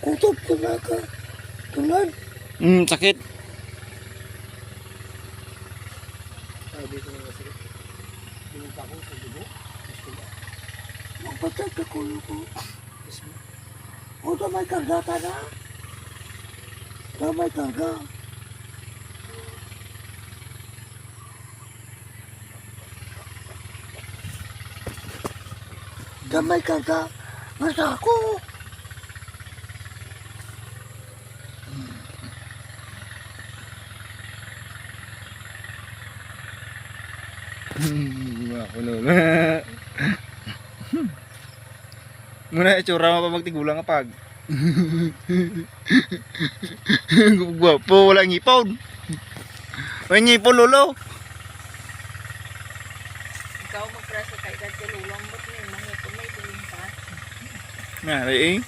Kutob ko na ka. Tulad. Hmm, sakit. Sabi ko na kasi. Pinunta ko sa dugo. Magpatag ka kulo ko. O na may karga ka na. Na may karga. Na may karga. Basta ako. Ako na. Muna itsura mo pa magtigulang nga pag. Gwapo, wala ngipon. May ngipon lolo. Ikaw magprasa kay dad kay lulong mo ni mga may tulong pa. Nga, eh.